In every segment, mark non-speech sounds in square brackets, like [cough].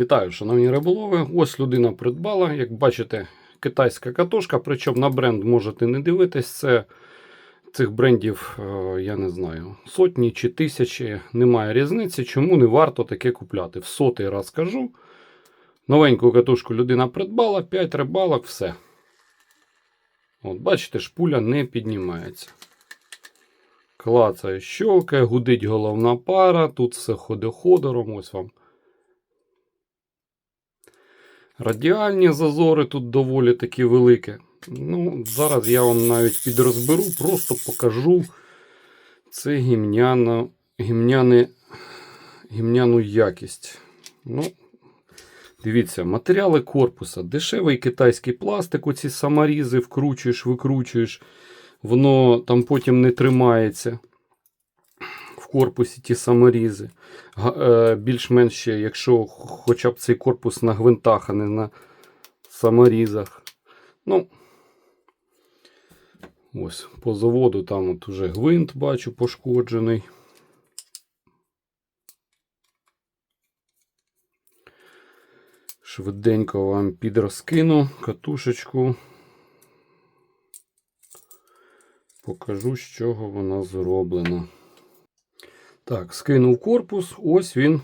Вітаю, шановні риболови. Ось людина придбала. Як бачите, китайська катушка. Причому на бренд можете не дивитись. Це цих брендів, е, я не знаю, сотні чи тисячі. Немає різниці. Чому не варто таке купляти? В сотий раз кажу. Новеньку катушку людина придбала, 5 рибалок, все. От, бачите, шпуля не піднімається. Клацає щелкає, гудить головна пара, тут все ходить ходором, ось вам. Радіальні зазори тут доволі такі великі. Ну, зараз я вам навіть підрозберу, просто покажу це гімняно, гімняне, гімняну якість. Ну, дивіться, матеріали корпуса. Дешевий китайський пластик, оці саморізи вкручуєш, викручуєш, воно там потім не тримається. Корпусі ті саморізи. Е, Більш-менш ще, якщо хоча б цей корпус на гвинтах, а не на саморізах. Ну, ось по заводу там от уже гвинт бачу пошкоджений. Швиденько вам підрозкину катушечку. Покажу, з чого вона зроблена. Так, скинув корпус. Ось він.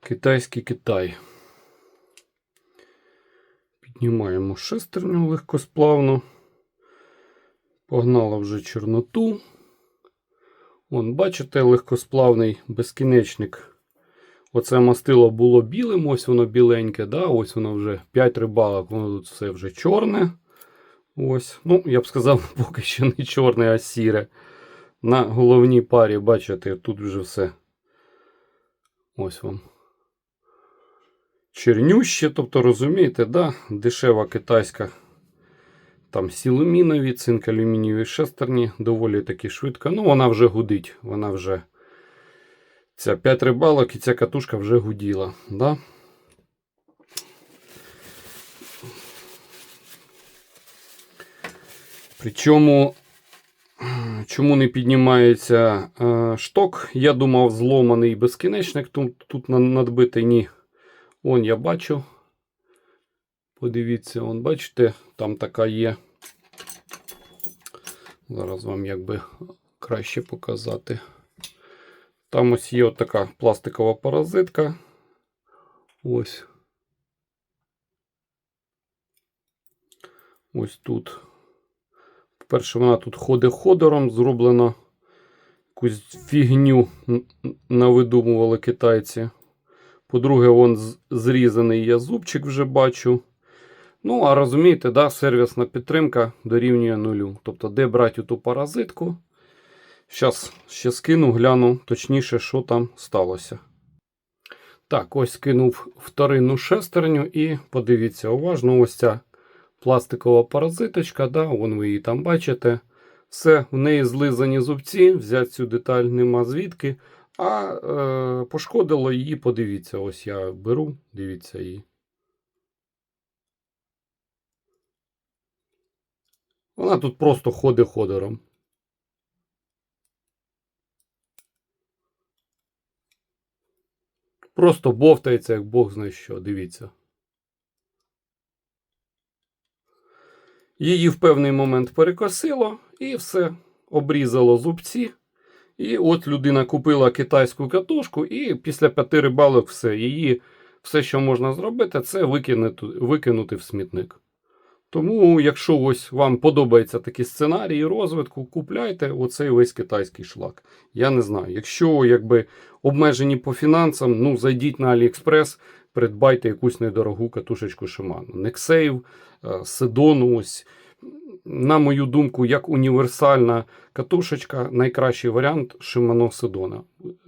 Китайський Китай. Піднімаємо шестерню легкосплавно. Погнала вже чорноту. Вон, бачите, легкосплавний безкінечник. Оце мастило було білим, ось воно біленьке, да? ось воно вже 5 рибалок, воно тут все вже чорне. Ось. Ну, я б сказав, [laughs] поки що не чорне, а сіре. На головній парі, бачите, тут вже все. Ось вам. Чернюще, тобто, розумієте, да? дешева китайська. Там сілумінові, цинк алюмінієві шестерні, доволі таки швидко. Ну, вона вже гудить, вона вже. Ця 5 рибалок і ця катушка вже гуділа. Да? Причому, чому не піднімається е, шток? Я думав, зломаний безкінечник. Тут, тут надбитий ні. Он я бачу. Подивіться, он, бачите, там така є. Зараз вам якби краще показати. Там ось є така пластикова паразитка. Ось. Ось тут. По-перше, вона тут ходить ходором, зроблено якусь фігню навидумували китайці. По-друге, вон зрізаний я зубчик вже бачу. Ну, а розумієте, да, сервісна підтримка дорівнює нулю. Тобто, де брати ту паразитку? Зараз ще скину, гляну точніше, що там сталося. Так, ось скинув вторинну шестерню і подивіться уважно, ось ця пластикова паразиточка, да, вон ви її там бачите. Все, в неї злизані зубці, взяти цю деталь нема звідки. А е, пошкодило її, подивіться, ось я беру, дивіться її. Вона тут просто ходить ходором. Просто бовтається, як Бог знає що, дивіться. Її в певний момент перекосило і все, обрізало зубці. І от людина купила китайську катушку, і після п'яти рибалок все. Її все, що можна зробити, це викинути, викинути в смітник. Тому, якщо ось вам подобаються такі сценарії розвитку, купляйте оцей весь китайський шлак. Я не знаю. Якщо якби обмежені по фінансам, ну зайдіть на AliExpress, придбайте якусь недорогу катушечку. Nexave, е, Sedon, ось. На мою думку, як універсальна катушечка, найкращий варіант Shimano Sedona.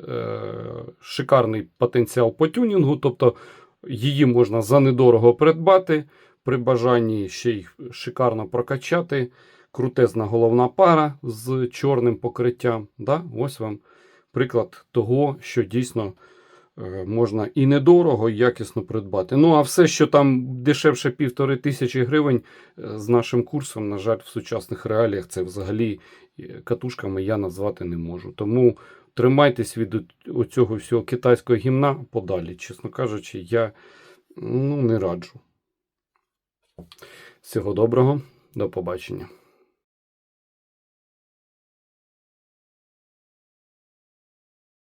Е, Шикарний потенціал по тюнінгу, тобто її можна за недорого придбати. При бажанні ще й шикарно прокачати. Крутезна головна пара з чорним покриттям. Да? Ось вам приклад того, що дійсно можна і недорого, і якісно придбати. Ну, а все, що там дешевше півтори тисячі гривень е, з нашим курсом, на жаль, в сучасних реаліях це взагалі е, катушками я назвати не можу. Тому тримайтесь від оцього всього китайського гімна подалі. Чесно кажучи, я ну, не раджу. Всього доброго, до побачення.